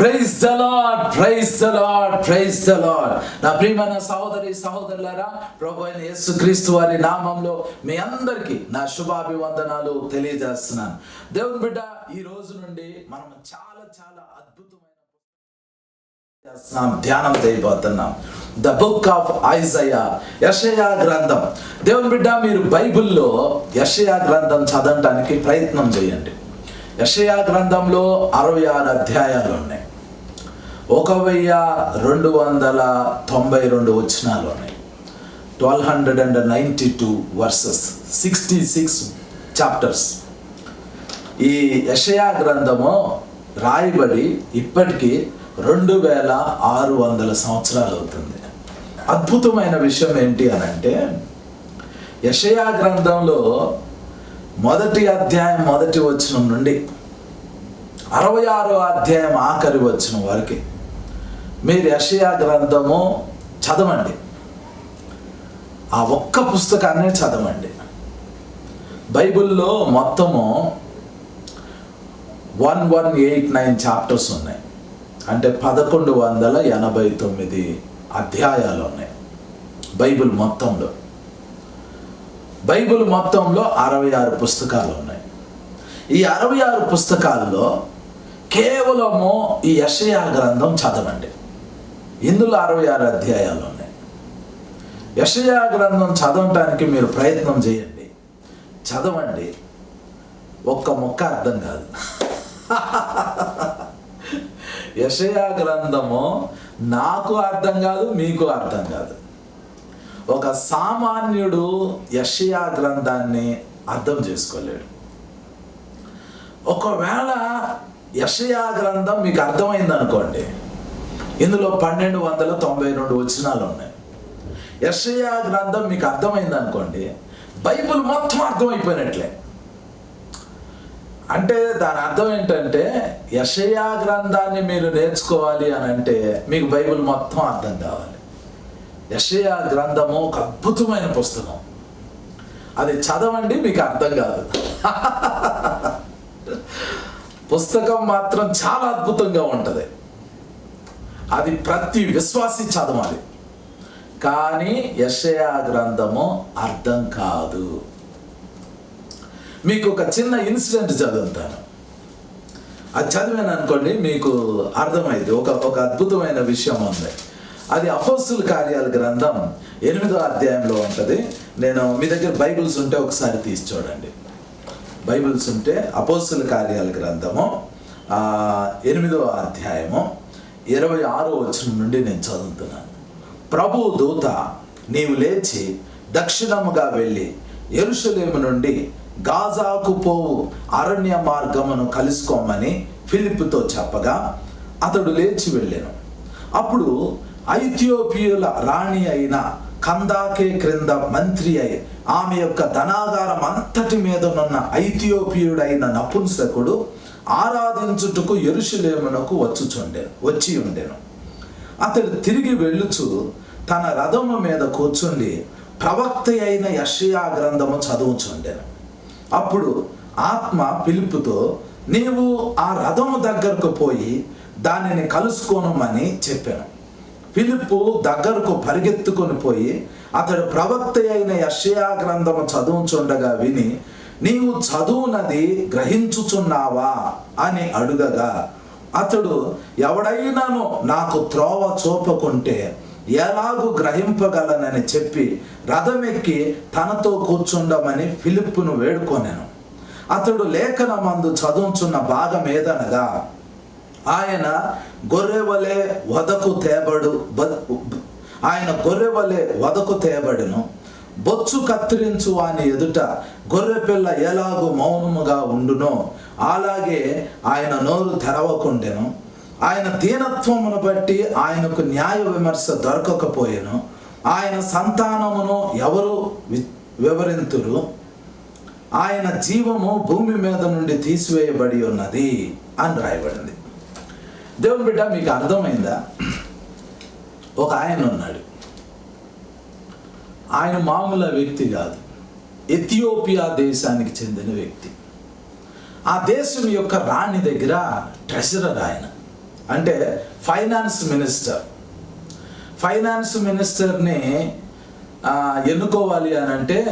Praise the lord praise the lord praise the lord నా ప్రియమైన సహోదరి సహోదరులారా ప్రభు అయిన యేసుక్రీస్తు వారి నామంలో మీ అందరికీ నా శుభాభివందనాలు తెలియజేస్తున్నాను. దేవుని బిడ్డ ఈ రోజు నుండి మనం చాలా చాలా అద్భుతమైన చేస్తున్నాం, ధ్యానం చేయబోతున్నాం. ద బుక్ ఆఫ్ ఐజయా యషయా గ్రంథం. దేవుని బిడ్డ మీరు బైబిల్లో యషయా గ్రంథం చదవటానికి ప్రయత్నం చేయండి. యషయా గ్రంథంలో అరవై ఆరు అధ్యాయాలు ఉన్నాయి. ఒక వెయ్యి రెండు వందల తొంభై రెండు వచనాలు ఉన్నాయి. Twelve hundred and ninety two verses sixty six chapters ఈ యషయా గ్రంథము రాయబడి ఇప్పటికీ రెండు వేల ఆరు వందల సంవత్సరాలు అవుతుంది. అద్భుతమైన విషయం ఏంటి అని అంటే యషయా గ్రంథంలో మొదటి అధ్యాయం మొదటి వచనం నుండి అరవై ఆరో అధ్యాయం ఆఖరి వచ్చిన వారికి మీరు యషయా గ్రంథము చదవండి. ఆ ఒక్క పుస్తకాన్ని చదవండి. బైబిల్లో మొత్తము one one eight nine chapters ఉన్నాయి. అంటే పదకొండు వందల ఎనభై తొమ్మిది అధ్యాయాలు ఉన్నాయి. బైబిల్ మొత్తంలో. బైబిల్ మొత్తంలో అరవై ఆరు పుస్తకాలు ఉన్నాయి. ఈ అరవై ఆరు పుస్తకాల్లో కేవలము ఈ యషయా గ్రంథం చదవండి. ఇందులో అరవై ఆరు అధ్యాయాలు ఉన్నాయి. యషయా గ్రంథం చదవటానికి మీరు ప్రయత్నం చేయండి. చదవండి. ఒక్క మొక్క అర్థం కాదు. యషయా గ్రంథము నాకు అర్థం కాదు మీకు అర్థం కాదు. ఒక సామాన్యుడు యషయా గ్రంథాన్ని అర్థం చేసుకోలేడు. ఒకవేళ యషయా గ్రంథం మీకు అర్థమైంది అనుకోండి ఇందులో పన్నెండు వందల తొంభై రెండు వచనాలు ఉన్నాయి. యషయా గ్రంథం మీకు అర్థమైంది అనుకోండి బైబిల్ మొత్తం అర్థమైపోయినట్లే. అంటే దాని అర్థం ఏంటంటే యషయా గ్రంథాన్ని మీరు నేర్చుకోవాలి అని అంటే మీకు బైబిల్ మొత్తం అర్థం కావాలి. యషయా గ్రంథము ఒక అద్భుతమైన పుస్తకం. అది చదవండి మీకు అర్థం కాదు. పుస్తకం మాత్రం చాలా అద్భుతంగా ఉంటుంది. అది ప్రతి విశ్వాసి చదవాలి కానీ యషయా గ్రంథము అర్థం కాదు. మీకు ఒక చిన్న ఇన్సిడెంట్ చదువుతాను. అది చదివాను అనుకోండి మీకు అర్థమైంది ఒక ఒక అద్భుతమైన విషయం ఉంది. అది అపోస్తుల కార్యాల గ్రంథం ఎనిమిదో అధ్యాయంలో ఉంటుంది. నేను మీ దగ్గర బైబిల్స్ ఉంటే ఒకసారి తీసి చూడండి. బైబిల్స్ ఉంటే అపోస్తుల కార్యాల గ్రంథము ఎనిమిదో అధ్యాయము ఇరవై ఆరో వచనం నుండి నేను చదువుతున్నాను. ప్రభు దూత నీవు లేచి దక్షిణముగా వెళ్ళి ఎరుషలేము నుండి గాజాకు పోవు అరణ్య మార్గమును కలుసుకోమని ఫిలిప్తో చెప్పగా అతడు లేచి వెళ్ళాను. అప్పుడు ఐథియోపియుల రాణి అయిన కందాకే క్రింద మంత్రి అయి ఆమె యొక్క ధనాగారం అంతటి మీదనున్న ఐథియోపియుడైన నపుంసకుడు ఆరాధించుటకు ఎరుషులేమునకు వచ్చుచుండెను వచ్చి ఉండెను. అతడు తిరిగి వెళ్ళుచు తన రథము మీద కూర్చుండి ప్రవక్త అయిన యషయా గ్రంథము చదువుచుండెను. అప్పుడు ఆత్మ పిలుపుతో నీవు ఆ రథము దగ్గరకు పోయి దానిని కలుసుకోనమని చెప్పాను. పిలుపు దగ్గరకు పరిగెత్తుకొని పోయి అతడు ప్రవక్త అయిన యషయా గ్రంథము చదువుచుండగా విని నీవు చదువునది గ్రహించుచున్నావా అని అడుగగా అతడు ఎవడైనాను నాకు త్రోవ చూపకుంటే ఎలాగూ గ్రహింపగలనని చెప్పి రథమెక్కి తనతో కూర్చుండమని ఫిలిప్పును వేడుకొనెను. అతడు లేఖన మందు చదువుచున్న భాగం ఏదనగా ఆయన గొర్రెవలే వదకు తేబడు ఆయన గొర్రెవలే వదకు తేబడును. బొచ్చు కత్తిరించు వాని ఎదుట గొర్రె పిల్ల మౌనముగా ఉండునో అలాగే ఆయన నోరు తెరవకుండెను. ఆయన దీనత్వమును బట్టి ఆయనకు న్యాయ విమర్శ దొరకకపోయెను. ఆయన సంతానమును ఎవరు వివరింతురు? ఆయన జీవము భూమి మీద నుండి తీసివేయబడి ఉన్నది అని రాయబడింది. దేవుని బిడ్డ మీకు అర్థమైందా? ఒక ఆయన ఉన్నాడు. ఆయన మామూలు వ్యక్తి కాదు. ఎథియోపియా దేశానికి చెందిన వ్యక్తి. ఆ దేశం యొక్క రాణి దగ్గర ట్రెజరర్ ఆయన. అంటే ఫైనాన్స్ మినిస్టర్. ఫైనాన్స్ మినిస్టర్ని ఎన్నుకోవాలి అని అంటే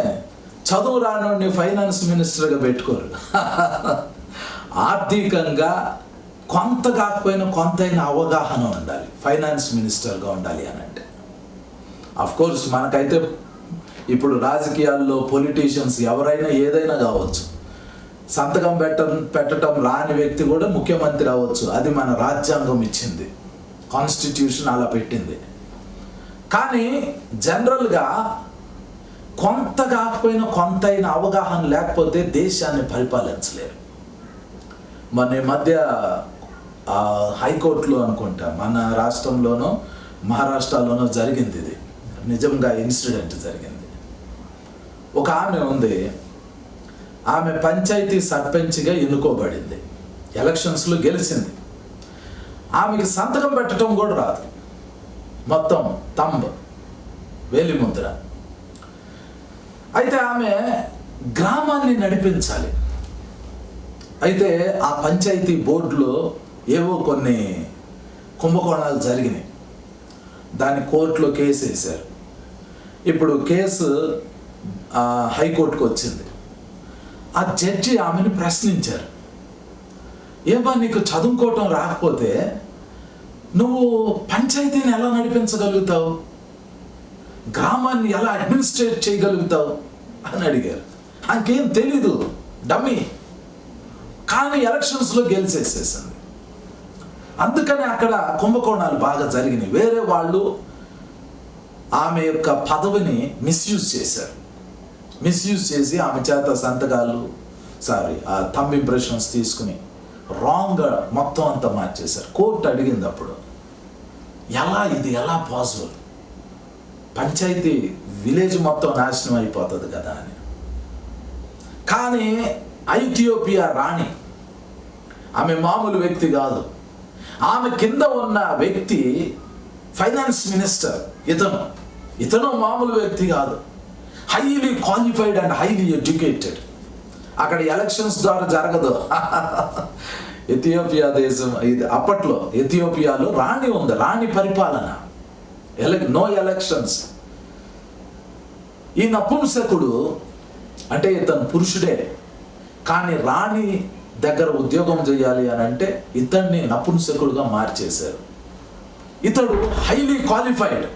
చదువు రానోడిని ఫైనాన్స్ మినిస్టర్గా పెట్టుకోరు. ఆర్థికంగా కొంత కాకపోయినా కొంతైనా అవగాహన ఉండాలి. ఫైనాన్స్ మినిస్టర్గా ఉండాలి అని అంటే కోర్స్ మనకైతే ఇప్పుడు రాజకీయాల్లో పొలిటీషియన్స్ ఎవరైనా ఏదైనా కావచ్చు. సంతకం పెట్ట పెట్టడం రాని వ్యక్తి కూడా ముఖ్యమంత్రి అవ్వచ్చు. అది మన రాజ్యాంగం ఇచ్చింది. కాన్స్టిట్యూషన్ అలా పెట్టింది. కానీ జనరల్గా కొంత కాకపోయినా కొంతైన అవగాహన లేకపోతే దేశాన్ని పరిపాలించలేరు. మన ఈ మధ్య హైకోర్టులో అనుకుంటా మన రాష్ట్రంలోనో మహారాష్ట్రలోనో జరిగింది ఇది. నిజంగా ఇన్సిడెంట్ జరిగింది. ఒక ఆమె ఉంది. ఆమె పంచాయతీ సర్పంచ్గా ఎన్నుకోబడింది. ఎలక్షన్స్లో గెలిచింది. ఆమెకి సంతకం పెట్టడం కూడా రాదు. మొత్తం తంబ్ వేలిముద్ర. అయితే ఆమె గ్రామాన్ని నడిపించాలి. అయితే ఆ పంచాయతీ బోర్డులో ఏవో కొన్ని కుంభకోణాలు జరిగినాయి. దాన్ని కోర్టులో కేసు వేశారు. ఇప్పుడు కేసు హైకోర్టుకు వచ్చింది. ఆ జడ్జి ఆమెను ప్రశ్నించారు. ఏమా నీకు చదువుకోవటం రాకపోతే నువ్వు పంచాయతీని ఎలా నడిపించగలుగుతావు? గ్రామాన్ని ఎలా అడ్మినిస్ట్రేట్ చేయగలుగుతావు? అని అడిగారు. ఆమెకేం తెలీదు డమ్మీ. కానీ ఎలక్షన్స్లో గెలిచేసేసింది. అందుకని అక్కడ కుంభకోణాలు బాగా జరిగినాయి. వేరే వాళ్ళు ఆమె యొక్క పదవిని మిస్యూజ్ చేశారు. మిస్యూజ్ చేసి ఆమె చేత సంతకాలు సారీ ఆ థంబ్ ఇంప్రెషన్స్ తీసుకుని రాంగ్గా మొత్తం అంతా మార్చేశారు. కోర్టు అడిగింది అప్పుడు ఎలా ఇది ఎలా పాసిబుల్ పంచాయతీ విలేజ్ మొత్తం నాశనం అయిపోతుంది కదా అని. కానీ ఐథియోపియా రాణి ఆమె మామూలు వ్యక్తి కాదు. ఆమె కింద ఉన్న వ్యక్తి ఫైనాన్స్ మినిస్టర్ ఇతను. ఇతను మామూలు వ్యక్తి కాదు. Highly qualified and highly educated అక్కడ ఎలక్షన్స్ ద్వారా జరగదు. ఎథియోపియా దేశం ఇది అప్పట్లో ఎథియోపియాలో రాణి ఉంది రాణి పరిపాలన. ఎల నో ఎలక్షన్స్ ఈ నపుంసకుడు అంటే ఇతను పురుషుడే. కానీ రాణి దగ్గర ఉద్యోగం చేయాలి అని అంటే ఇతన్ని నపుంసకుడుగా మార్చేశారు. ఇతడు హైలీ క్వాలిఫైడ్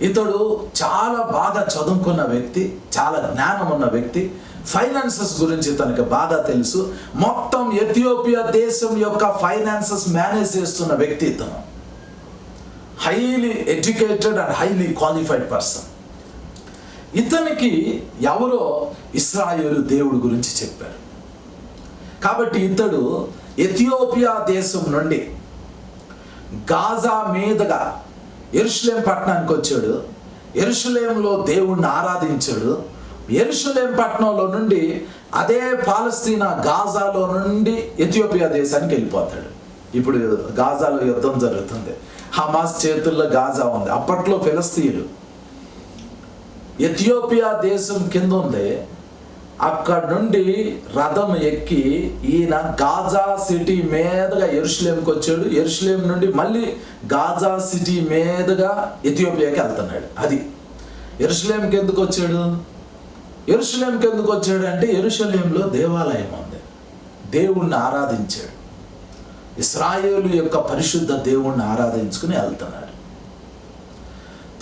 ఇతడు చాలా బాగా చదువుకున్న వ్యక్తి చాలా జ్ఞానం ఉన్న వ్యక్తి. ఫైనాన్సెస్ గురించి తనకి బాగా తెలుసు. మొత్తం ఎథియోపియా దేశం యొక్క ఫైనాన్సెస్ మేనేజ్ చేస్తున్న వ్యక్తి ఇతను. Highly educated and highly qualified person ఇతనికి ఎవరో ఇస్రాయేలు దేవుడి గురించి చెప్పారు. కాబట్టి ఇతడు ఎథియోపియా దేశం నుండి గాజా మీదుగా ఎరుషులేం పట్టణానికి వచ్చాడు. ఎరుషులేంలో దేవుణ్ణి ఆరాధించాడు. ఎరుషులేం పట్టణంలో నుండి అదే పాలస్తీనా గాజాలో నుండి ఎథియోపియా దేశానికి వెళ్ళిపోతాడు. ఇప్పుడు గాజాలో యుద్ధం జరుగుతుంది. హమాస్ చేతుల్లో గాజా ఉంది. అప్పట్లో ఫిలస్తీయులు ఎథియోపియా దేశం కింద ఉంది. అక్కడ నుండి రథం ఎక్కి ఈయన గాజా సిటీ మీదుగా ఎరుషులేంకి వచ్చాడు. ఎరుషులేం నుండి మళ్ళీ గాజా సిటీ మీదుగా ఎథియోపియాకి వెళ్తున్నాడు. అది. ఎరుషులేంకి ఎందుకు వచ్చాడు? ఎరుషులేంకి ఎందుకు వచ్చాడు అంటే ఎరుషులేంలో దేవాలయం ఉంది. దేవుణ్ణి ఆరాధించాడు. ఇస్రాయేలు యొక్క పరిశుద్ధ దేవుణ్ణి ఆరాధించుకుని వెళ్తున్నాడు.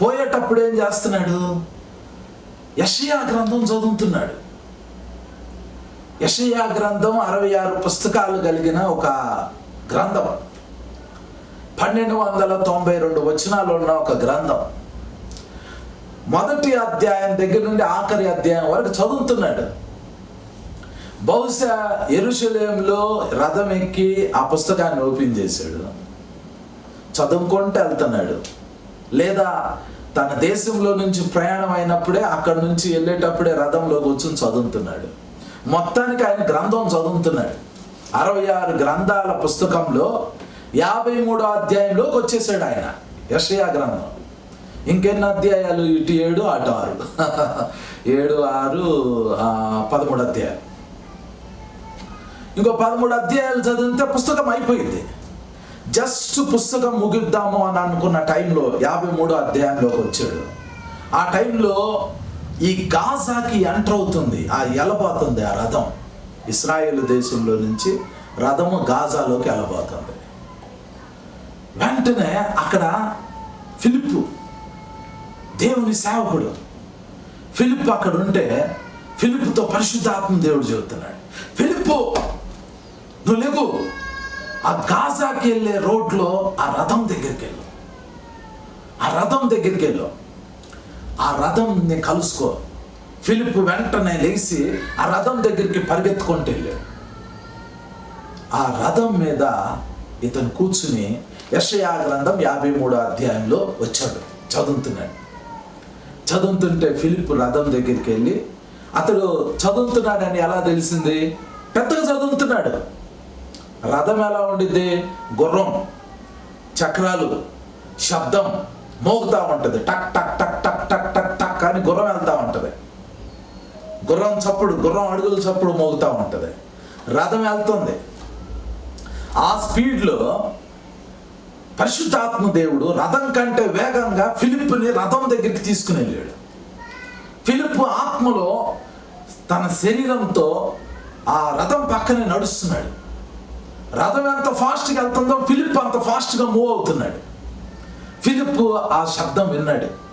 పోయేటప్పుడు ఏం చేస్తున్నాడు? యషయా గ్రంథం చదువుతున్నాడు. యషయా గ్రంథం అరవై ఆరు పుస్తకాలు కలిగిన ఒక గ్రంథం. పన్నెండు వందల తొంభై రెండు వచనాలు ఉన్న ఒక గ్రంథం. మొదటి అధ్యాయం దగ్గర నుండి ఆఖరి అధ్యాయం వరకు చదువుతున్నాడు. బహుశా ఎరుషలేంలో రథం ఎక్కి ఆ పుస్తకాన్ని ఓపెన్ చేశాడు. చదువుకుంటూ వెళ్తున్నాడు. లేదా తన దేశంలో నుంచి ప్రయాణం అయినప్పుడే అక్కడ నుంచి వెళ్ళేటప్పుడే రథంలో కూర్చొని చదువుతున్నాడు. మొత్తానికి ఆయన గ్రంథం చదువుతున్నాడు అరవై ఆరు గ్రంథాల పుస్తకంలో యాభై మూడో అధ్యాయంలోకి వచ్చేసాడు ఆయన. యషయా గ్రంథం. ఇంకెన్ని అధ్యాయాలు? ఇటు ఏడు అటు ఆరు. ఏడు ఆరు పదమూడు అధ్యాయాలు. ఇంకో పదమూడు అధ్యాయాలు చదివితే పుస్తకం అయిపోయింది. జస్ట్ పుస్తకం ముగిద్దాము అని అనుకున్న టైంలో యాభై మూడో అధ్యాయంలోకి వచ్చాడు. ఆ టైంలో ఈ గాజాకి ఎంటర్ అవుతుంది ఆ ఎలబోతుంది ఆ రథం. ఇస్రాయేల్ దేశంలో నుంచి రథము గాజాలోకి వెళ్ళబోతుంది వెంటనే అక్కడ ఫిలిప్పు దేవుని సేవకుడు ఫిలిప్ అక్కడ ఉంటే ఫిలిప్తో పరిశుద్ధాత్మ దేవుడు చెబుతున్నాడు ఫిలిప్పు నువ్వు లేవు. ఆ గాజాకి వెళ్ళే రోడ్లో ఆ రథం దగ్గరికి వెళ్ళు. ఆ రథం దగ్గరికి వెళ్ళు. ఆ రథంని కలుసుకో. ఫిలిప్ వెంటనే లేచి ఆ రథం దగ్గరికి పరిగెత్తుకుంటూ వెళ్ళాడు. ఆ రథం మీద ఇతను కూర్చుని యషయా గ్రంథం యాభై మూడో అధ్యాయంలో వచ్చాడు చదువుతున్నాడు. చదువుతుంటే ఫిలిప్ రథం దగ్గరికి వెళ్ళి అతడు చదువుతున్నాడని ఎలా తెలిసింది? పెద్దగా చదువుతున్నాడు. రథం ఎలా ఉండిద్ది? గుర్రం చక్రాలు శబ్దం మోగుతూ ఉంటుంది. టక్ టక్ టక్ కానీ గుర్రం వెళ్తూ ఉంటుంది. గుర్రం చప్పుడు గుర్రం అడుగుల చప్పుడు మోగుతూ ఉంటుంది. రథం వెళ్తుంది. ఆ స్పీడ్లో పరిశుద్ధాత్మ దేవుడు రథం కంటే వేగంగా ఫిలిప్ని రథం దగ్గరికి తీసుకుని వెళ్ళాడు. ఫిలిప్ ఆత్మలో తన శరీరంతో ఆ రథం పక్కనే నడుస్తున్నాడు. రథం ఎంత ఫాస్ట్గా వెళ్తుందో ఫిలిప్ అంత ఫాస్ట్గా మూవ్ అవుతున్నాడు. ఫిలిప్ ఆ శబ్దం విన్నాడు.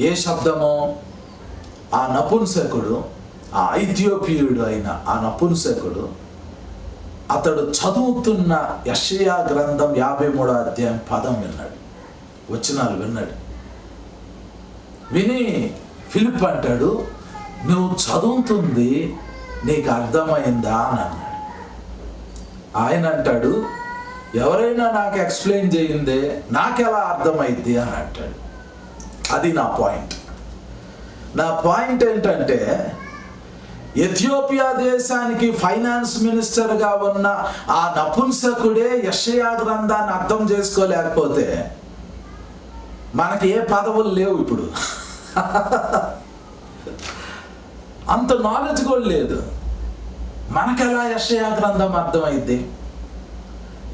ఏ శబ్దమో ఆ నపుంసకుడు ఆ ఐథియోపియుడు అయిన ఆ నపుంసకుడు అతడు చదువుతున్న యషయా గ్రంథం యాభై మూడో అధ్యాయం పదం విన్నాడు వచనాలు విన్నాడు. విని ఫిలిప్ అంటాడు నువ్వు చదువుతుంది నీకు అర్థమైందా? అని అన్నాడు. ఆయన అంటాడు ఎవరైనా నాకు ఎక్స్ప్లెయిన్ చేయిందే నాకెలా అర్థమైద్ది? అని అంటాడు. అది నా పాయింట్. నా పాయింట్ ఏంటంటే ఎథియోపియా దేశానికి ఫైనాన్స్ మినిస్టర్గా ఉన్న ఆ నపుంసకుడే యషయా గ్రంథాన్ని అర్థం చేసుకోలేకపోతే మనకి ఏ పదవులు లేవు ఇప్పుడు. అంత నాలెడ్జ్ కూడా లేదు. మనకెలా యషయా గ్రంథం అర్థమైంది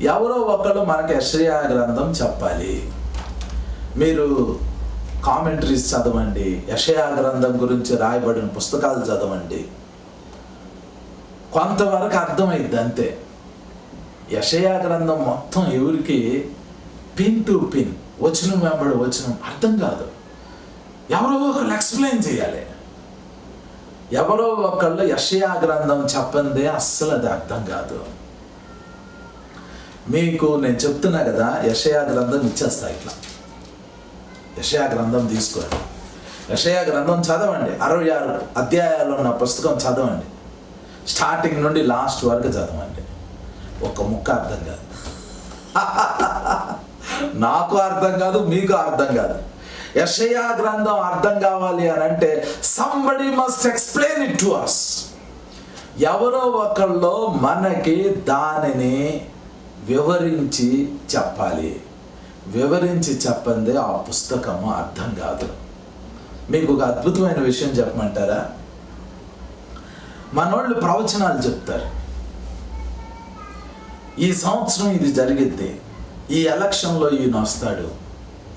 ఎవరో ఒకళ్ళు మనకి యషయా గ్రంథం చెప్పాలి. మీరు కామెంటరీస్ చదవండి. యషయా గ్రంథం గురించి రాయబడిన పుస్తకాలు చదవండి. కొంతవరకు అర్థమైద్ది అంతే. యషయా గ్రంథం మొత్తం ఎవరికి? Pin to pin. వచనం వెంబడి వచనం అర్థం కాదు. ఎవరో ఒకళ్ళు ఎక్స్ప్లెయిన్ చేయాలి. ఎవరో ఒకళ్ళు యషయా గ్రంథం చెప్పందే అస్సలు అది అర్థం కాదు. మీకు నేను చెప్తున్నా కదా యషయా గ్రంథం ఇచ్చేస్తా ఇట్లా. యషయా గ్రంథం తీసుకోండి. యషయా గ్రంథం చదవండి. అరవై ఆరు అధ్యాయాలు ఉన్న పుస్తకం చదవండి. స్టార్టింగ్ నుండి లాస్ట్ వరకు చదవండి. ఒక ముక్క అర్థం కాదు. నాకు అర్థం కాదు మీకు అర్థం కాదు. యషయా గ్రంథం అర్థం కావాలి అని అంటే somebody must explain it to us ఎవరో ఒకళ్ళు మనకి దానిని వివరించి చెప్పాలి. వివరించి చెప్పందే ఆ పుస్తకము అర్థం కాదు. మీకు ఒక అద్భుతమైన విషయం చెప్పమంటారా? మనోళ్ళు ప్రవచనాలు చెప్తారు. ఈ సంవత్సరం ఇది జరిగిద్ది ఈ ఎలక్షన్లో ఈయన వస్తాడు.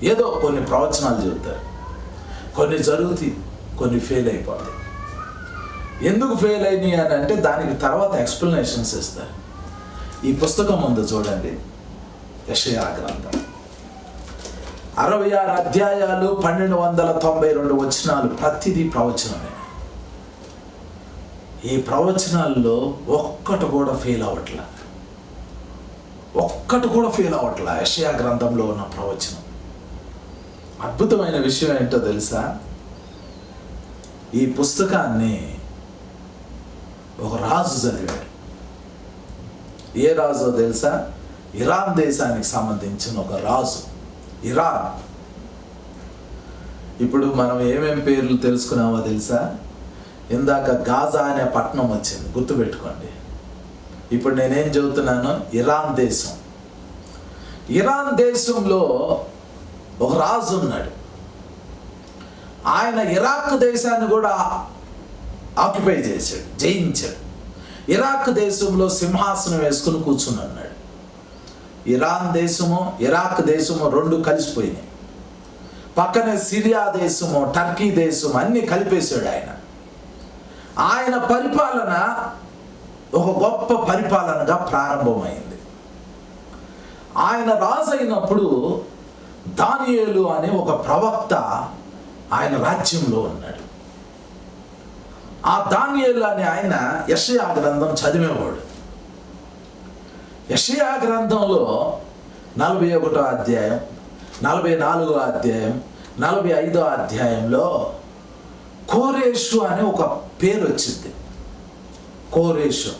ఏదో కొన్ని ప్రవచనాలు చెబుతారు. కొన్ని జరుగుతాయి కొన్ని ఫెయిల్ అయిపోతాయి. ఎందుకు ఫెయిల్ అయినాయి అని అంటే దానికి తర్వాత ఎక్స్ప్లెనేషన్స్ ఇస్తారు. ఈ పుస్తకం ఉంది చూడండి. యషయా గ్రంథం. అరవై ఆరు అధ్యాయాలు పన్నెండు వందల తొంభై రెండు వచనాలు ప్రతిదీ ప్రవచనమే. ఈ ప్రవచనాల్లో ఒక్కటి కూడా ఫెయిల్ అవ్వట్లా. ఒక్కటి కూడా ఫెయిల్ అవ్వట్లా. యషయా గ్రంథంలో ఉన్న ప్రవచనం. అద్భుతమైన విషయం ఏంటో తెలుసా? ఈ పుస్తకాన్ని ఒక రాజు చదివాడు. ఏ రాజో తెలుసా? ఇరాన్ దేశానికి సంబంధించిన ఒక రాజు. ఇరాన్. ఇప్పుడు మనం ఏమేం పేర్లు తెలుసుకున్నామో తెలుసా? ఇందాక గాజా అనే పట్టణం వచ్చింది గుర్తుపెట్టుకోండి. ఇప్పుడు నేనేం చెబుతున్నాను ఇరాన్ దేశం. ఇరాన్ దేశంలో ఒక రాజు ఉన్నాడు. ఆయన ఇరాక్ దేశాన్ని కూడా ఆక్యుపై చేశాడు జయించాడు. ఇరాక్ దేశంలో సింహాసనం వేసుకుని కూర్చున్నాడు. ఇరాన్ దేశము ఇరాక్ దేశము రెండు కలిసిపోయినాయి. పక్కనే సిరియా దేశము టర్కీ దేశం అన్నీ కలిపేశాడు ఆయన. ఆయన పరిపాలన ఒక గొప్ప పరిపాలనగా ప్రారంభమైంది. ఆయన రాజైనప్పుడు దానియేలు అనే ఒక ప్రవక్త ఆయన రాజ్యంలో ఉన్నాడు. ఆ దానియేలు అనే ఆయన యషయా గ్రంథం చదివేవాడు. యషయా గ్రంథంలో నలభై ఒకటో అధ్యాయం నలభై నాలుగో అధ్యాయం నలభై ఐదో అధ్యాయంలో కోరేషు అనే ఒక పేరు వచ్చింది. కోరేషు.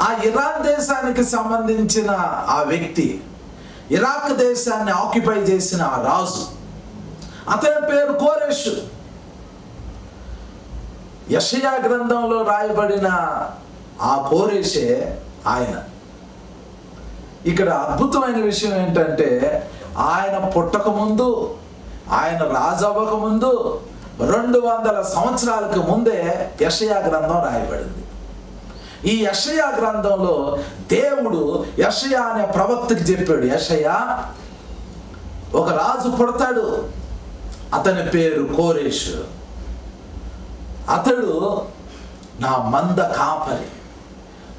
ఆ ఇరాన్ దేశానికి సంబంధించిన ఆ వ్యక్తి ఇరాక్ దేశాన్ని ఆక్యుపై చేసిన ఆ రాజు అతని పేరు కోరేషు. యషయా గ్రంథంలో రాయబడిన ఆ కోరేషే ఆయన. ఇక్కడ అద్భుతమైన విషయం ఏంటంటే ఆయన పుట్టక ముందు ఆయన రాజు అవ్వక ముందు రెండు వందల సంవత్సరాలకు ముందే యషయా గ్రంథం రాయబడింది. ఈ యషయా గ్రంథంలో దేవుడు యషయా అనే ప్రవక్తకి చెప్పాడు యషయా ఒక రాజు పుడతాడు అతని పేరు కోరేష్. అతడు నా మంద కాపరి.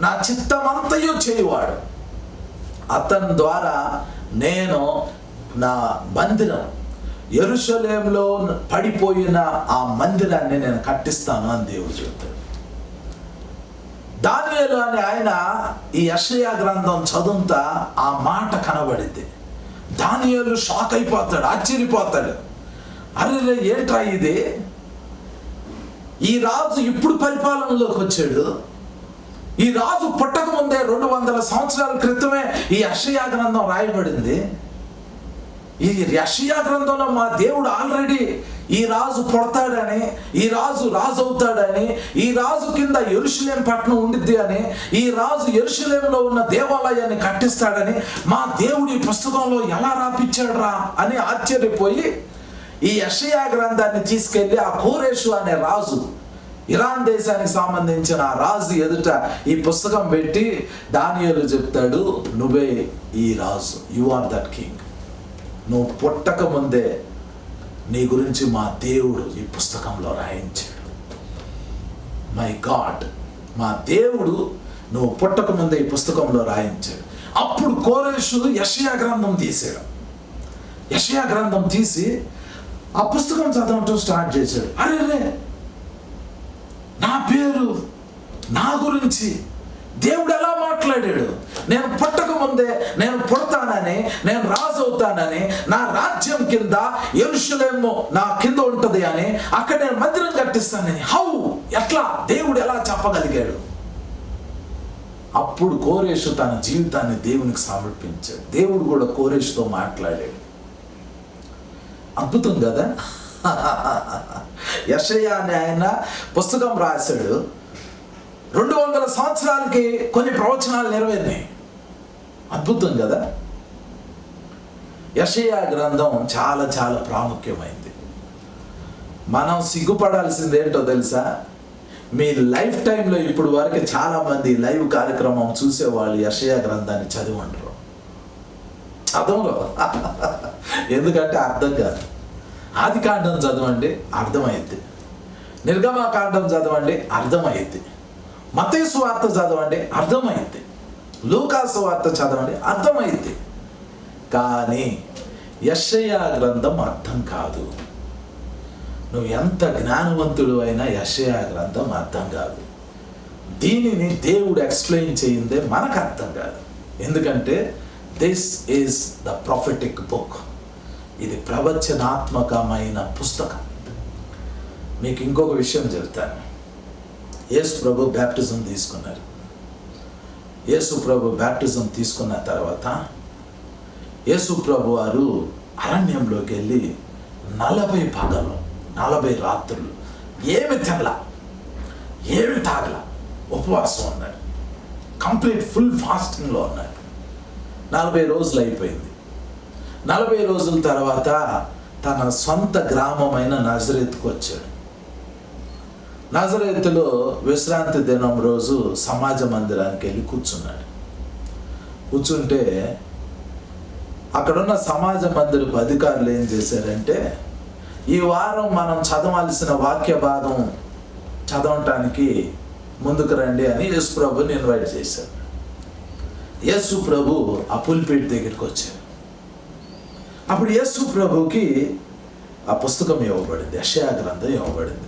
నా చిత్తమంతయు చేయువాడు. అతని ద్వారా నేను నా మందిరం ఎరుషలేంలో పడిపోయిన ఆ మందిరాన్ని నేను కట్టిస్తాను అని దేవుడు చెబుతాడు దానియేలు అని ఆయన ఈ యషయా గ్రంథం చదువుతా ఆ మాట కనబడింది. దానియలు షాక్ అయిపోతాడు ఆశ్చర్యపోతాడు. అరే ఏంట్రా ఇది? ఈ రాజు ఇప్పుడు పరిపాలనలోకి వచ్చాడు. ఈ రాజు పుట్టక ముందే రెండు వందల సంవత్సరాల క్రితమే ఈ అషయా గ్రంథం రాయబడింది. ఈ యషయా గ్రంథంలో మా దేవుడు ఆల్రెడీ ఈ రాజు పుడతాడని ఈ రాజు రాజు అవుతాడని ఈ రాజు కింద ఎరుషులేం పట్టణం ఉండిద్ది అని ఈ రాజు ఎరుషులేంలో ఉన్న దేవాలయాన్ని కట్టిస్తాడని మా దేవుడు ఈ పుస్తకంలో ఎలా రాపిచ్చాడురా అని ఆశ్చర్యపోయి ఈ యషయా గ్రంథాన్ని తీసుకెళ్ళి ఆ కోరేషు అనే రాజు ఇరాన్ దేశానికి సంబంధించిన ఆ రాజు ఎదుట ఈ పుస్తకం పెట్టి దానియలు చెప్తాడు నువ్వే ఈ రాజు యు ఆర్ దట్ కింగ్ నువ్వు పుట్టక ముందే నీ గురించి మా దేవుడు ఈ పుస్తకంలో రాయించాడు. మై గాడ్ మా దేవుడు నువ్వు పుట్టక ముందే ఈ పుస్తకంలో రాయించాడు. అప్పుడు కోరేషు యషయా గ్రంథం తీసాడు యషయా గ్రంథం తీసి ఆ పుస్తకం చదవటం స్టార్ట్ చేశాడు. అరే రే నా పేరు నా గురించి దేవుడు ఎలా మాట్లాడాడు? నేను పుట్టక ముందే నేను పుడతానని నేను రాజు అవుతానని నా రాజ్యం కింద ఎరుషులేమో నా కింద ఉంటుంది అని అక్కడ నేను మందిరం కట్టిస్తానని. హౌ? ఎట్లా? దేవుడు ఎలా చెప్పగలిగాడు? అప్పుడు కోరేషు తన జీవితాన్ని దేవునికి సమర్పించాడు. దేవుడు కూడా కోరేషుతో మాట్లాడాడు. అద్భుతం కదా? యషయ్య అనే ఆయన పుస్తకం రాశాడు. రెండు వందల సంవత్సరాలకి కొన్ని ప్రవచనాలు నెరవేరినాయి. అద్భుతం కదా? యషయా గ్రంథం చాలా చాలా ప్రాముఖ్యమైంది. మనం సిగ్గుపడాల్సింది ఏంటో తెలుసా? మీ లైఫ్ టైంలో ఇప్పుడు వరకు చాలామంది లైవ్ కార్యక్రమం చూసేవాళ్ళు యషయా గ్రంథాన్ని చదివంటారు ఉండరు చదవరు ఎందుకంటే అర్థం కాదు. ఆది కాండం చదవండి అర్థమైద్ది నిర్గమాకాండం చదవండి అర్థమైద్ది మతేసు వార్త చదవండి అర్థమైద్ది లూకాసు వార్త చదవండి అర్థమైద్ది కానీ యశయా గ్రంథం అర్థం కాదు. నువ్వు ఎంత జ్ఞానవంతుడు అయినా యశయా గ్రంథం అర్థం కాదు. దీనిని దేవుడు ఎక్స్ప్లెయిన్ చేయిందే మనకు అర్థం కాదు. ఎందుకంటే this is the prophetic book. ఇది ప్రవచనాత్మకమైన పుస్తకం. మీకు ఇంకొక విషయం చెప్తాను. యేసు ప్రభు బ్యాప్టిజం తీసుకున్నారు. యేసు ప్రభు బ్యాప్టిజం తీసుకున్న తర్వాత యేసు ప్రభు వారు అరణ్యంలోకి వెళ్ళి నలభై పగలు నలభై రాత్రులు ఏమి తినల ఏమి తాగల ఉపవాసం ఉన్నారు. కంప్లీట్ ఫుల్ ఫాస్టింగ్లో ఉన్నారు. నలభై రోజులు అయిపోయింది. నలభై రోజుల తర్వాత తన సొంత గ్రామమైన నజరేత్కు వచ్చాడు. నజరెత్తులో విశ్రాంతి దినం రోజు సమాజ మందిరానికి వెళ్ళి కూర్చున్నాడు. కూర్చుంటే అక్కడున్న సమాజ మందిరపు అధికారులు ఏం చేశారంటే ఈ వారం మనం చదవాల్సిన వాక్య భాగం చదవటానికి ముందుకు రండి అని యేసు ప్రభుని ఇన్వైట్ చేశారు. యేసు ప్రభు ఆ పుల్పేట్ దగ్గరికి వచ్చారు అప్పుడు యేసు ప్రభుకి ఆ పుస్తకం ఇవ్వబడింది. యషయా గ్రంథం ఇవ్వబడింది.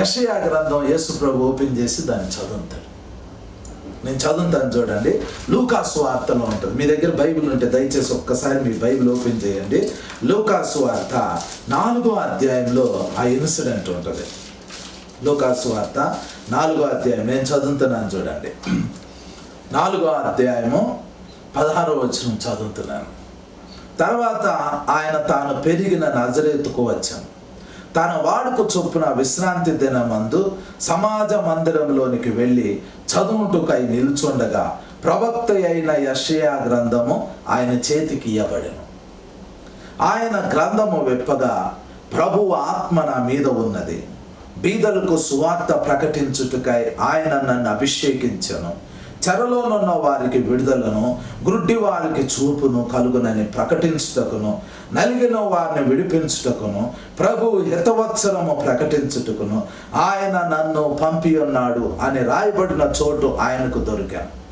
యషయా గ్రంథం యేసు ప్రభు ఓపెన్ చేసి దాన్ని చదువుతాడు. నేను చదువుతాను చూడండి. లూకాసు వార్తలో ఉంటుంది. మీ దగ్గర బైబిల్ ఉంటే దయచేసి ఒక్కసారి మీ బైబిల్ ఓపెన్ చేయండి. లూకాసు వార్త నాలుగో అధ్యాయంలో ఆ ఇన్సిడెంట్ ఉంటుంది. లూకాసు వార్త నాలుగో అధ్యాయం. నేను చదువుతున్నాను చూడండి. నాలుగో అధ్యాయము పదహారో వచ్చిన చదువుతున్నాను. తర్వాత ఆయన తాను పెరిగిన నజరేతుకు వచ్చాను. తన వాడుకు చొప్పున విశ్రాంతి దినమందు సమాజ మందిరంలోనికి వెళ్ళి చదువుటకై నిల్చుండగా ప్రవక్త అయిన యషయా గ్రంథము ఆయన చేతికి ఇవ్వబడెను ఆయన గ్రంథము వెప్పగా ప్రభువు ఆత్మ నా మీద ఉన్నది. బీదలకు సువార్త ప్రకటించుటకై ఆయన నన్ను అభిషేకించను. చెరలోనున్న వారికి విడుదలను గ్రుడ్డి వారికి చూపును కలుగునని ప్రకటించుటకును నలిగిన వారిని విడిపించుటకును ప్రభు హితవత్సరము ప్రకటించుటకును ఆయన నన్ను పంపి ఉన్నాడు అని రాయబడిన చోటు ఆయనకు దొరికాను.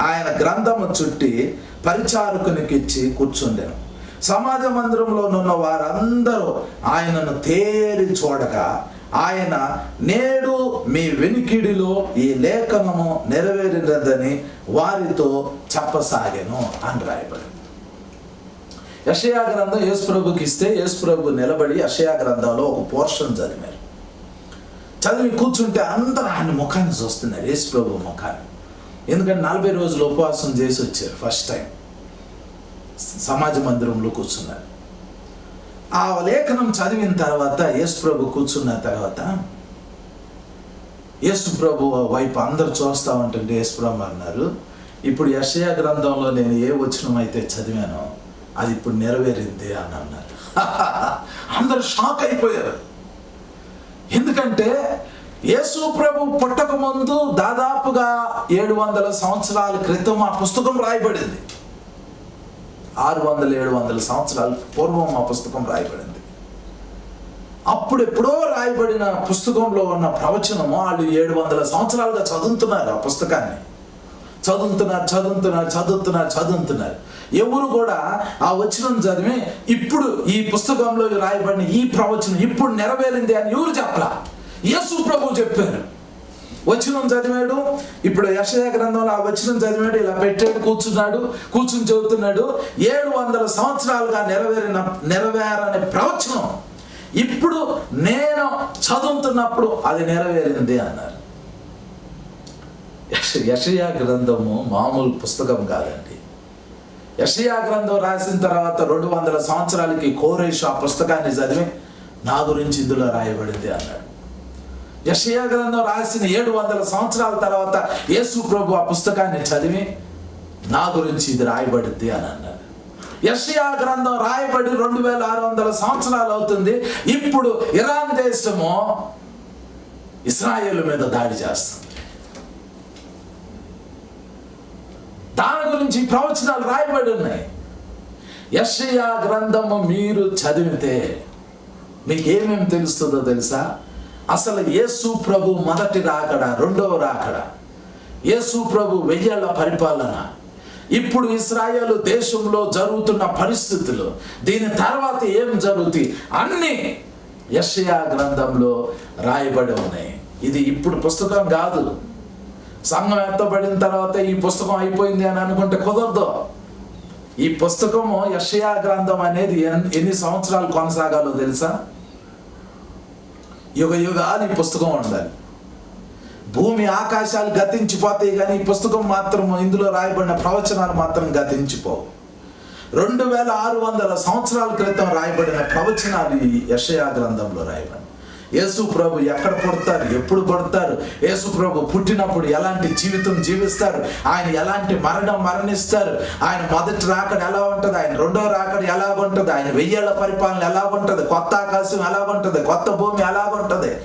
ఆయన గ్రంథము చుట్టి పరిచారకునికిచ్చి కూర్చుండెను. సమాజ మందిరంలోనున్న వారందరూ ఆయనను తేరి చూడగా ఆయన నేడు మీ వెనికిడిలో ఈ లేఖనము నెరవేరినదని వారితో చెప్పసాగాను అని రాయబడింది. యషయా గ్రంథం యేసుప్రభుకి ఇస్తే యేసుప్రభు నిలబడి యషయా గ్రంథంలో ఒక పోర్షన్ చదివారు. చదివి కూర్చుంటే అందరూ ఆయన ముఖాన్ని చూస్తున్నారు యేసుప్రభు ముఖాన్ని. ఎందుకంటే నలభై రోజులు ఉపవాసం చేసి వచ్చారు ఫస్ట్ టైం సమాజ మందిరంలో కూర్చున్నారు. ఆ లేఖనం చదివిన తర్వాత యేసు ప్రభు కూర్చున్న తర్వాత యేసు ప్రభు వైపు అందరు చూస్తా ఉంటుంటే యేసు ప్రభు అన్నారు ఇప్పుడు యశయ గ్రంథంలో నేను ఏ వచనం అయితే చదివానో అది ఇప్పుడు నెరవేరింది అని అన్నారు. అందరు షాక్ అయిపోయారు. ఎందుకంటే యేసు ప్రభు పుట్టక ముందు దాదాపుగా ఏడు వందల సంవత్సరాల క్రితం ఆ పుస్తకం రాయబడింది. ఆరు వందల ఏడు వందల సంవత్సరాల పూర్వం ఆ పుస్తకం రాయబడింది. అప్పుడు ఎప్పుడో రాయబడిన పుస్తకంలో ఉన్న ప్రవచనము వాళ్ళు ఏడు వందల సంవత్సరాలుగా చదువుతున్నారు ఆ పుస్తకాన్ని. చదువుతున్నారు చదువుతున్నారు చదువుతున్నారు చదువుతున్నారు. ఎవరు కూడా ఆ వచనం చదివి ఇప్పుడు ఈ పుస్తకంలో రాయబడిన ఈ ప్రవచనం ఇప్పుడు నెరవేరింది అని ఎవరు చెప్పరా యేసు ప్రభు చెప్పారు. వచనం చదివాడు ఇప్పుడు యశయ గ్రంథంలో ఆ వచనం చదివాడు ఇలా పెట్టాడు కూర్చున్నాడు కూర్చుని చదువుతున్నాడు. ఏడు వందల సంవత్సరాలుగా నెరవేరిన నెరవేరని ప్రవచనం. ఇప్పుడు నేను చదువుతున్నప్పుడు అది నెరవేరింది అన్నారు. యషయా గ్రంథము మామూలు పుస్తకం కాదండి. యషయా గ్రంథం రాసిన తర్వాత రెండు వందల సంవత్సరాలకి కోరేషు ఆ పుస్తకాన్ని చదివి నా గురించి ఇందులో రాయబడింది అన్నాడు. యషయా గ్రంథం రాసిన ఏడు వందల సంవత్సరాల తర్వాత యేసు ప్రభు ఆ పుస్తకాన్ని చదివి నా గురించి ఇది రాయబడింది అని అన్నారు యషయా గ్రంథం రాయబడి రెండు వేల ఆరు వందల సంవత్సరాలు అవుతుంది. ఇప్పుడు ఇరాన్ దేశము ఇస్రాయేల్ మీద దాడి చేస్తుంది. దాని గురించి ప్రవచనాలు రాయబడి ఉన్నాయి. యషయా గ్రంథము మీరు చదివితే మీకు ఏమేమి తెలుస్తుందో తెలుసా? అసలు యేసు ప్రభు మొదటి రాకడ? రెండవ రాకడ? యేసు ప్రభు వెయ్యేళ్ళ పరిపాలన. ఇప్పుడు ఇస్రాయేల్ దేశంలో జరుగుతున్న పరిస్థితులు దీని తర్వాత ఏం జరుగుతాయి? అన్నీ యషయా గ్రంథంలో రాయబడి ఉన్నాయి. ఇది ఇప్పుడు పుస్తకం కాదు. సంఘం ఎత్తబడిన తర్వాత ఈ పుస్తకం అయిపోయింది అని అనుకుంటే కుదరదు. ఈ పుస్తకము యషయా గ్రంథం అనేది ఎన్- ఎన్ని సంవత్సరాలు కొనసాగాలో తెలుసా? యుగ యుగాలు ఈ పుస్తకం ఉండాలి. భూమి ఆకాశాలు గతించిపోతాయి కానీ ఈ పుస్తకం మాత్రం ఇందులో రాయబడిన ప్రవచనాలు మాత్రం గతించిపోవు. రెండు వేల ఆరు వందల సంవత్సరాల క్రితం రాయబడిన ప్రవచనాలు ఈ యషయా గ్రంథంలో రాయబడి యేసు ప్రభు ఎక్కడ పుడతారు ఎప్పుడు పుడతారు యేసు ప్రభు పుట్టినప్పుడు ఎలాంటి జీవితం జీవిస్తారు? ఆయన ఎలాంటి మరణం మరణిస్తారు? ఆయన మొదటి రాకడ ఎలా ఉంటుంది? ఆయన రెండో రాకడ ఎలా ఉంటుంది? ఆయన వెయ్యేళ్ళ పరిపాలన ఎలా ఉంటుంది? కొత్త ఆకాశం ఎలా ఉంటుంది? కొత్త భూమి ఎలా ఉంటుంది?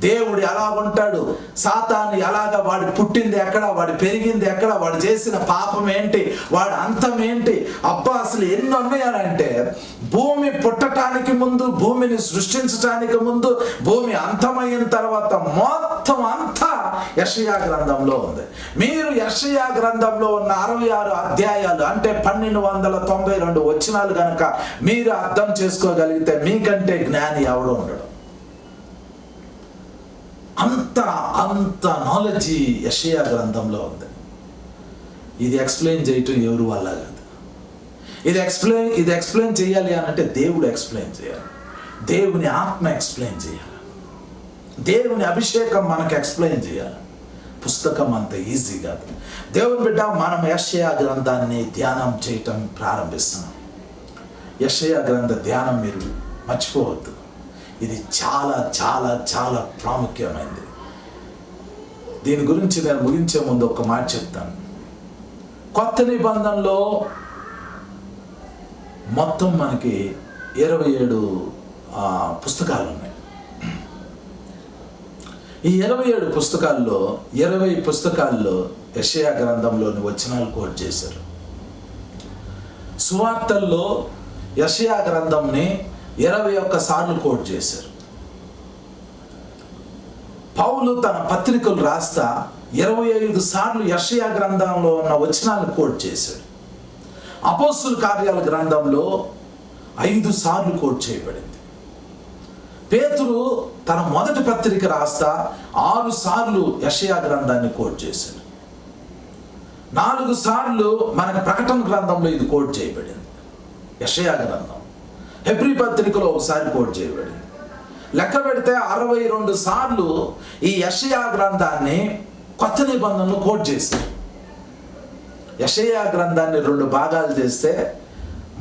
దేవుడు ఎలా ఉంటాడు? సాతాను ఎలాగ వాడు పుట్టింది ఎక్కడ? వాడు పెరిగింది ఎక్కడ? వాడు చేసిన పాపం ఏంటి? వాడు అంతం ఏంటి? అబ్బా అసలు ఎన్ని ఉన్నాయంటే భూమి పుట్టటానికి ముందు భూమిని సృష్టించటానికి ముందు భూమి అంతమైన తర్వాత మొత్తం అంతా యషయా గ్రంథంలో ఉంది. మీరు యషయా గ్రంథంలో ఉన్న అరవై ఆరు అధ్యాయాలు అంటే పన్నెండు వందల తొంభై రెండు వచ్చినాలు కనుక మీరు అర్థం చేసుకోగలిగితే మీకంటే జ్ఞాని ఎవడు ఉండడు. అంత అంత నాలెడ్జి యషయా గ్రంథంలో ఉంది. ఇది ఎక్స్ప్లెయిన్ చేయటం ఎవరు వల్ల కాదు. ఇది ఎక్స్ప్లెయిన్ ఇది ఎక్స్ప్లెయిన్ చేయాలి అని అంటే దేవుడు ఎక్స్ప్లెయిన్ చేయాలి. దేవుని ఆత్మ ఎక్స్ప్లెయిన్ చేయాలి. దేవుని అభిషేకం మనకు ఎక్స్ప్లెయిన్ చేయాలి. పుస్తకం అంత ఈజీ కాదు. దేవుని బిడ్డ మనం యషయా గ్రంథాన్ని ధ్యానం చేయటం ప్రారంభిస్తున్నాం. యషయా గ్రంథ ధ్యానం మీరు మర్చిపోవద్దు. ఇది చాలా చాలా చాలా ప్రాముఖ్యమైనది. దీని గురించి నేను ముగించే ముందు ఒక మాట చెప్తాను. కొత్త నిబంధనలో మొత్తం మనకి ఇరవై ఏడు పుస్తకాలు ఉన్నాయి ఈ ఇరవై ఏడు పుస్తకాల్లో ఇరవై పుస్తకాల్లో యషయా గ్రంథంలోని వచనాలు కోట్ చేశారు. సువార్తల్లో యషయా గ్రంథంని ఇరవై ఒక్క సార్లు కోట్ చేశారు. పౌలు తన పత్రికలు రాస్తా ఇరవై ఐదు సార్లు యషయా గ్రంథంలో ఉన్న వచనాలను కోట్ చేశాడు. అపోస్తుల కార్యాల గ్రంథంలో ఐదు సార్లు కోట్ చేయబడింది. పేతురు తన మొదటి పత్రిక రాస్తా ఆరు సార్లు యషయా గ్రంథాన్ని కోట్ చేశాడు. నాలుగు సార్లు మనకు ప్రకటన గ్రంథంలో ఇది కోట్ చేయబడింది. యషయా గ్రంథం. హెబ్రి పత్రికలో ఒకసారి కోట్ చేయబడింది. లెక్క పెడితే అరవై రెండు సార్లు ఈ యషయా గ్రంథాన్ని కొత్త నిబంధనలు కోట్ చేశారు యషయా గ్రంథాన్ని రెండు భాగాలు చేస్తే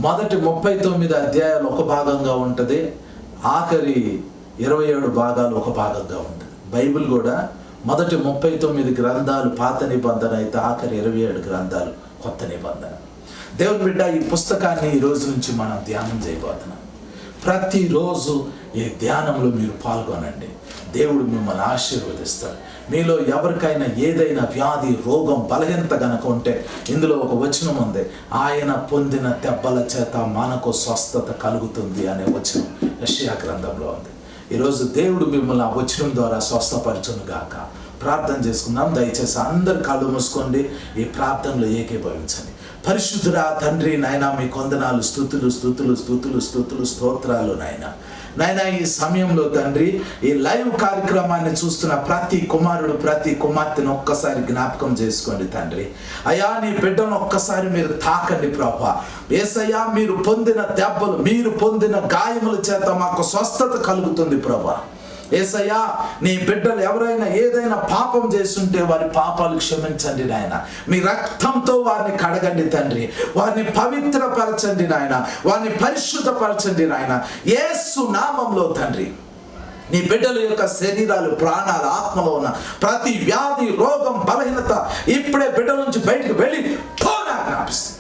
మొదటి ముప్పై తొమ్మిది అధ్యాయాలు ఒక భాగంగా ఉంటుంది ఆఖరి ఇరవై ఏడు భాగాలు ఒక భాగంగా ఉంటుంది. బైబిల్ కూడా మొదటి ముప్పై తొమ్మిది గ్రంథాలు పాత నిబంధన అయితే ఆఖరి ఇరవై ఏడు గ్రంథాలు కొత్త నిబంధన. దేవుని బిడ్డ ఈ పుస్తకాన్ని ఈ రోజు నుంచి మనం ధ్యానం చేయబోతున్నాం. ప్రతిరోజు ఈ ధ్యానంలో మీరు పాల్గొనండి. దేవుడు మిమ్మల్ని ఆశీర్వదిస్తాడు. మీలో ఎవరికైనా ఏదైనా వ్యాధి రోగం బలహీనత గనక ఉంటే ఇందులో ఒక వచనం ఉంది. ఆయన పొందిన దెబ్బల చేత మనకు స్వస్థత కలుగుతుంది అనే వచనం రష్యా గ్రంథంలో ఉంది. ఈరోజు దేవుడు మిమ్మల్ని ఆ వచనం ద్వారా స్వస్థపరచును గాక. ప్రార్థన చేసుకుందాం. దయచేసి అందరు కళ్ళు మూసుకోండి. ఈ ప్రార్థనలో ఏకీభవించండి. పరిశుద్ధురా తండ్రి నాయన మీ కొందనాలు స్థుతులు స్థుతులు స్థుతులు స్థుతులు స్తోత్రాలు నాయన. నాయన ఈ సమయంలో తండ్రి ఈ లైవ్ కార్యక్రమాన్ని చూస్తున్న ప్రతి కుమారుడు ప్రతి కుమార్తెను ఒక్కసారి జ్ఞాపకం చేసుకోండి తండ్రి. అయా నీ బిడ్డను ఒక్కసారి మీరు తాకండి ప్రభా. ఏసయ్యా మీరు పొందిన దెబ్బలు మీరు పొందిన గాయముల చేత మాకు స్వస్థత కలుగుతుంది ప్రభా. ఏసయ్యా నీ బిడ్డలు ఎవరైనా ఏదైనా పాపం చేస్తుంటే వారి పాపాలు క్షమించండి నాయన. మీ రక్తంతో వారిని కడగండి తండ్రి. వారిని పవిత్రపరచండి నాయన. వారిని పరిశుద్ధపరచండి నాయన. ఏసు నామంలో తండ్రి నీ బిడ్డల యొక్క శరీరాలు ప్రాణాలు ఆత్మలో ఉన్న ప్రతి వ్యాధి రోగం బలహీనత ఇప్పుడే బిడ్డల నుంచి బయటికి వెళ్ళి పోనా జ్ఞాపిస్తుంది.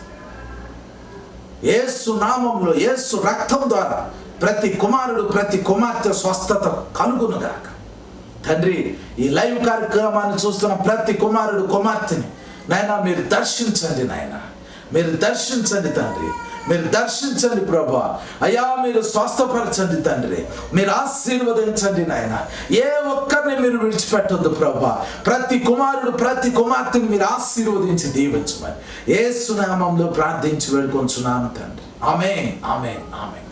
నామంలో ఏసు రక్తం ద్వారా ప్రతి కుమారుడు ప్రతి కుమార్తె స్వస్థత కలుగునుగాక తండ్రి ఈ లైవ్ కార్యక్రమాన్ని చూస్తున్న ప్రతి కుమారుడు కుమార్తెని నాయన మీరు దర్శించండి నాయన. మీరు దర్శించండి తండ్రి. మీరు దర్శించండి ప్రభా. అయ్యా మీరు స్వస్థపరచండి తండ్రి. మీరు ఆశీర్వదించండి నాయన. ఏ ఒక్కరిని మీరు విడిచిపెట్టొద్దు ప్రభా. ప్రతి కుమారుడు ప్రతి కుమార్తెని మీరు ఆశీర్వదించి దీవించమని. ఏ సునామంలో ప్రార్థించి వేడుకొంచున్నాను తండ్రి. ఆమె ఆమె ఆమె